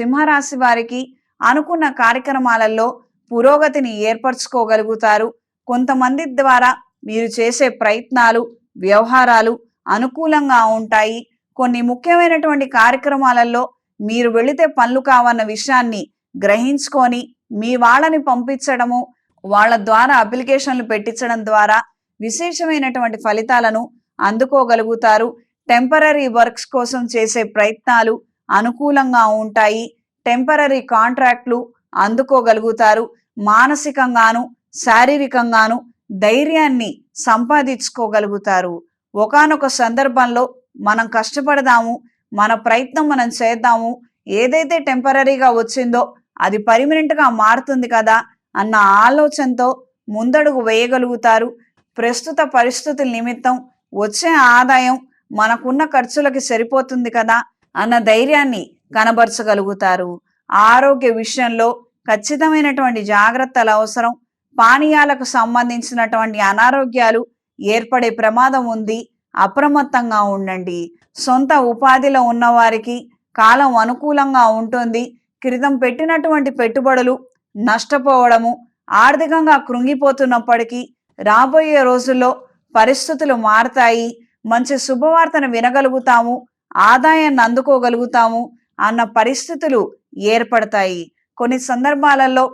సింహరాశి వారికి అనుకున్న కార్యక్రమాలలో పురోగతిని ఏర్పరచుకోగలుగుతారు. కొంతమంది ద్వారా మీరు చేసే ప్రయత్నాలు వ్యవహారాలు అనుకూలంగా ఉంటాయి. కొన్ని ముఖ్యమైనటువంటి కార్యక్రమాలలో మీరు వెళితే పనులు కావన్న విషయాన్ని గ్రహించుకొని మీ వాళ్ళని పంపించడము వాళ్ళ ద్వారా అప్లికేషన్లు పెట్టించడం ద్వారా విశేషమైనటువంటి ఫలితాలను అందుకోగలుగుతారు. టెంపరీ వర్క్స్ కోసం చేసే ప్రయత్నాలు అనుకూలంగా ఉంటాయి. టెంపరీ కాంట్రాక్ట్లు అందుకోగలుగుతారు. మానసికంగాను శారీరకంగాను ధైర్యాన్ని సంపాదించుకోగలుగుతారు. ఒకానొక సందర్భంలో మనం కష్టపడదాము మన ప్రయత్నం మనం చేద్దాము ఏదైతే టెంపరీగా వచ్చిందో అది పర్మనెంట్గా మారుతుంది కదా అన్న ఆలోచనతో ముందడుగు వేయగలుగుతారు. ప్రస్తుత పరిస్థితుల నిమిత్తం వచ్చే ఆదాయం మనకున్న ఖర్చులకి సరిపోతుంది కదా. అన్న ధైర్యాన్ని కనబరచగలుగుతారు. ఆరోగ్య విషయంలో ఖచ్చితమైనటువంటి జాగ్రత్తలు అవసరం. పానీయాలకు సంబంధించినటువంటి అనారోగ్యాలు ఏర్పడే ప్రమాదం ఉంది. అప్రమత్తంగా ఉండండి. సొంత ఉపాధిలో ఉన్నవారికి కాలం అనుకూలంగా ఉంటుంది. క్రితం పెట్టినటువంటి పెట్టుబడులు నష్టపోవడము ఆర్థికంగా కృంగిపోతున్నప్పటికీ రాబోయే రోజుల్లో పరిస్థితులు మారతాయి. మంచి శుభవార్తను వినగలుగుతాము. ఆదాయాన్ని అందుకోగలుగుతాము అన్న పరిస్థితులు ఏర్పడతాయి. కొన్ని సందర్భాలలో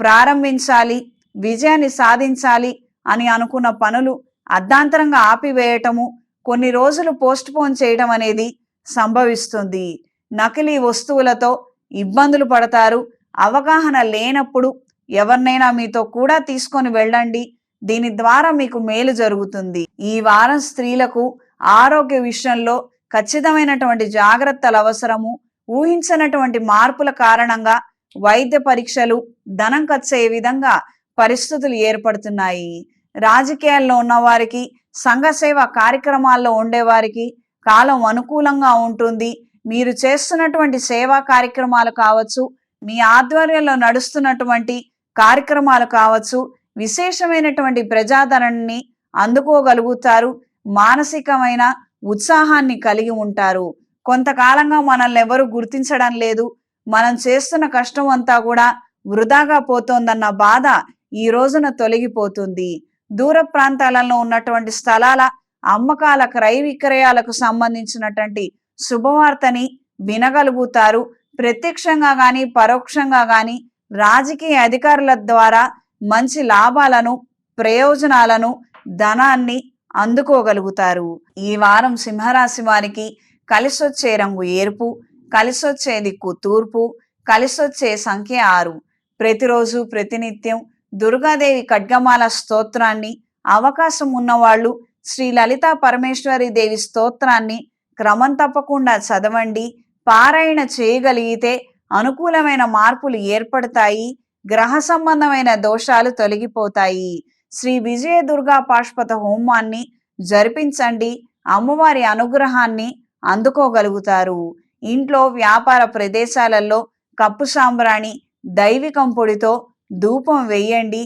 ప్రారంభించాలి విజయాన్ని సాధించాలి అని అనుకున్న పనులు అర్ధాంతరంగా ఆపివేయటము కొన్ని రోజులు పోస్ట్ పోన్ చేయడం అనేది సంభవిస్తుంది. నకిలీ వస్తువులతో ఇబ్బందులు పడతారు. అవగాహన లేనప్పుడు ఎవరినైనా మీతో కూడా తీసుకొని వెళ్ళండి. దీని ద్వారా మీకు మేలు జరుగుతుంది. ఈ వారం స్త్రీలకు ఆరోగ్య విషయంలో ఖచ్చితమైనటువంటి జాగ్రత్తల అవసరము ఊహించనటువంటి మార్పుల కారణంగా వైద్య పరీక్షలు ధనం ఖర్చయ్యే విధంగా పరిస్థితులు ఏర్పడుతున్నాయి. రాజకీయాల్లో ఉన్నవారికి సంఘసేవ కార్యక్రమాల్లో ఉండేవారికి కాలం అనుకూలంగా ఉంటుంది. మీరు చేస్తున్నటువంటి సేవా కార్యక్రమాలు కావచ్చు మీ ఆధ్వర్యంలో నడుస్తున్నటువంటి కార్యక్రమాలు కావచ్చు విశేషమైనటువంటి ప్రజాదరణని అందుకోగలుగుతారు. మానసికమైన ఉత్సాహాన్ని కలిగి ఉంటారు. కొంతకాలంగా మనల్ని ఎవరు గుర్తించడం లేదు. మనం చేస్తున్న కష్టం అంతా కూడా వృధాగా పోతోందన్న బాధ ఈ రోజున తొలగిపోతుంది. దూర ప్రాంతాలలో ఉన్నటువంటి స్థలాల అమ్మకాల క్రయ విక్రయాలకు సంబంధించినటువంటి శుభవార్తని వినగలుగుతారు. ప్రత్యక్షంగా కానీ పరోక్షంగా కానీ రాజకీయ అధికారుల ద్వారా మంచి లాభాలను ప్రయోజనాలను ధనాన్ని అందుకోగలుగుతారు. ఈ వారం సింహరాశి వారికి కలిసొచ్చే రంగు ఎరుపు కలిసొచ్చే దిక్కు తూర్పు కలిసొచ్చే సంఖ్య ఆరు. ప్రతిరోజు ప్రతినిత్యం దుర్గాదేవి ఖడ్గమాల స్తోత్రాన్ని అవకాశం ఉన్నవాళ్ళు శ్రీ లలితా పరమేశ్వరి దేవి స్తోత్రాన్ని క్రమం తప్పకుండా చదవండి. పారాయణ చేయగలిగితే అనుకూలమైన మార్పులు ఏర్పడతాయి. గ్రహ సంబంధమైన దోషాలు తొలగిపోతాయి. శ్రీ విజయ దుర్గా పాష్పత హోమాన్ని జరిపించండి. అమ్మవారి అనుగ్రహాన్ని అందుకోగలుగుతారు. ఇంట్లో వ్యాపార ప్రదేశాలలో కప్పు సాంబ్రాణి దైవికం పొడితో ధూపం వేయండి.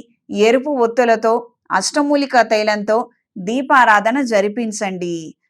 ఎరుపు ఒత్తులతో అష్టమూలిక తైలంతో దీపారాధన జరిపించండి.